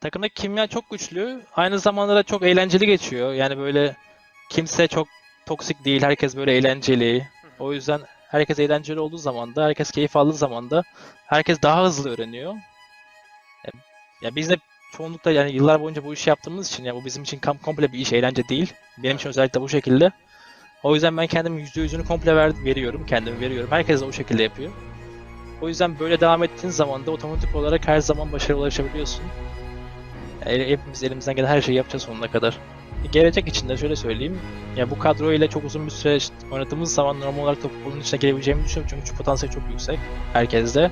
takımdaki kimya çok güçlü. Aynı zamanda da çok eğlenceli geçiyor. Yani böyle kimse çok toksik değil. Herkes böyle eğlenceli. O yüzden herkes eğlenceli olduğu zaman da, herkes keyif aldığı zaman da herkes daha hızlı öğreniyor. Ya, biz de çoğunlukla yani yıllar boyunca bu işi yaptığımız için ya bu bizim için kam- komple bir iş, eğlence değil. Benim için özellikle bu şekilde. O yüzden ben kendim yüzde yüzünü komple ver, veriyorum, kendimi veriyorum. Herkes de o şekilde yapıyor. O yüzden böyle devam ettiğin zaman da otomatik olarak her zaman başarıya ulaşabiliyorsun. Hepimiz elimizden gelen her şeyi yapacağız sonuna kadar. Gelecek için de şöyle söyleyeyim. Ya bu kadro ile çok uzun bir süre oynadığımız zaman normal olarak topluluğun içine girebileceğimi düşünüyorum çünkü potansiyel çok yüksek herkeste.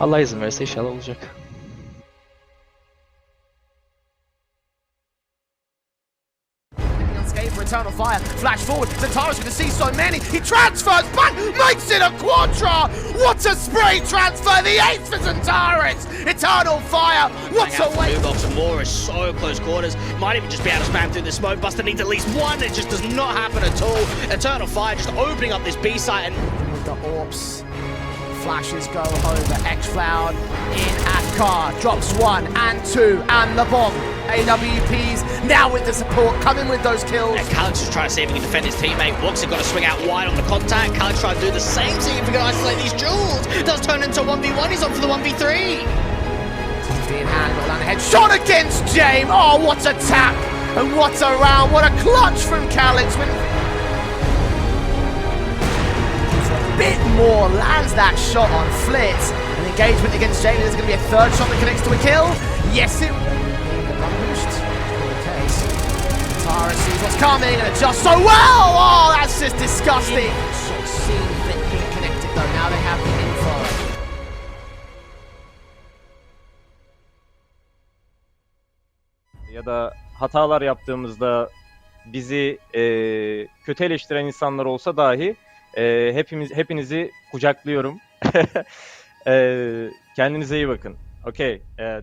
Allah izin verirse inşallah olacak. Fire. Flash forward. Zataro's going to see so many. He transfers back, makes it a Quadra. What a spray transfer. The eighth for Zataris. Eternal Fire. What a way. Nubox and Moore is so close quarters. Might even just be able to spam through the smoke. Buster needs at least one. It just does not happen at all. Eternal Fire just opening up this B site and With the Orps. Flashes go over. X-Cloud in at car. Drops one and two and the bomb. AWPs now with the support coming with those kills. And Khaled just trying to see if he can defend his teammate. Woxy got to swing out wide on the contact. Khaled trying to do the same, thing if he can isolate these jewels. Does turn into a 1v1. He's on for the 1v3. TD in hand, down the. Shot against James. Oh, what a tap. And what a round. What a clutch from Calix. More lands that shot on Flitz. An engagement against James. There's going to be a third shot that connects to a kill. Yes, it case. Tara sees what's coming and adjusts so well. Oh, that's just disgusting. Sort of seen that he connected though. Now they have the info. ya da hatalar yaptığımızda bizi e, kötü eleştiren insanlar olsa dahi e, hepimiz hepinizi kucaklıyorum. e, kendinize iyi bakın. Okay. Uh,